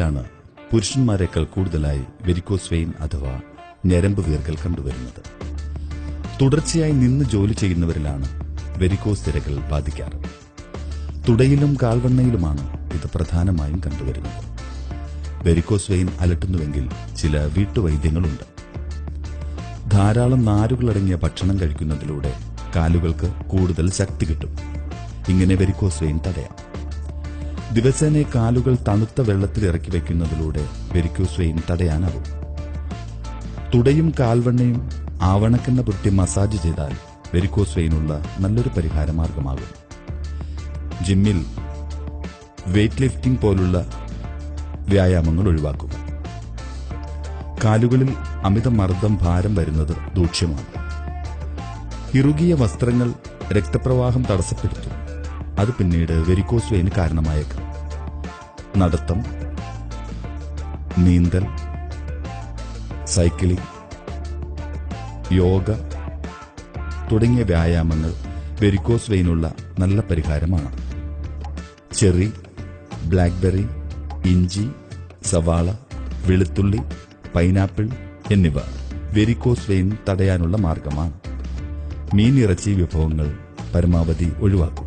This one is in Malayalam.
ാണ് പുരുഷന്മാരെക്കാൾ കൂടുതലായി വെരിക്കോസ് വെയിൻ അഥവാ ഞരമ്പ് വീർക്കൽ കണ്ടുവരുന്നത്. തുടർച്ചയായി നിന്ന് ജോലി ചെയ്യുന്നവരിലാണ് വെരിക്കോസ് തിരകൾ ബാധിക്കാറ്. തുടയിലും കാൽവണ്ണയിലുമാണ് ഇത് പ്രധാനമായും കണ്ടുവരുന്നത്. വെരിക്കോസ് വെയിൻ അലട്ടുന്നുവെങ്കിൽ ചില വീട്ടുവൈദ്യങ്ങളുണ്ട്. ധാരാളം നാരുകളടങ്ങിയ ഭക്ഷണം കഴിക്കുന്നതിലൂടെ കാലുകൾക്ക് കൂടുതൽ ശക്തി കിട്ടും. ഇങ്ങനെ വെരിക്കോസ് വെയിൻ തടയാം. ദിവസേന കാലുകൾ തണുത്ത വെള്ളത്തിൽ ഇറക്കി വയ്ക്കുന്നതിലൂടെ വെരിക്കോസ് വെയിൻ തടയാനാവും. തുടയും കാൽവണ്ണയും ആവണക്കെണ്ണ പുരട്ടി മസാജ് ചെയ്താൽ വെരിക്കോസ് വെയിനുള്ള നല്ലൊരു പരിഹാര മാർഗമാകും ജിമ്മിൽ വെയ്റ്റ് ലിഫ്റ്റിംഗ് പോലുള്ള വ്യായാമങ്ങൾ ഒഴിവാക്കുക. കാലുകളിൽ അമിത മർദ്ദം ഭാരം വരുന്നത് ദൂഷ്യമാണ്. ഇറുകിയ വസ്ത്രങ്ങൾ രക്തപ്രവാഹം തടസ്സപ്പെടുത്തും. അത് പിന്നീട് വെരിക്കോസ് വെയിന് കാരണമായേക്കാം. നടത്തം നീന്തൽ സൈക്ലിംഗ് യോഗ തുടങ്ങിയ വ്യായാമങ്ങൾ വെരിക്കോസ് വെയിനുള്ള നല്ല പരിഹാരമാണ്. ചെറി ബ്ലാക്ക്ബെറി ഇഞ്ചി സവാള വെളുത്തുള്ളി പൈനാപ്പിൾ എന്നിവ വെരിക്കോസ് വെയിൻ തടയാനുള്ള മാർഗമാണ്. മീനിറച്ചി വിഭവങ്ങൾ പരമാവധി ഒഴിവാക്കുക.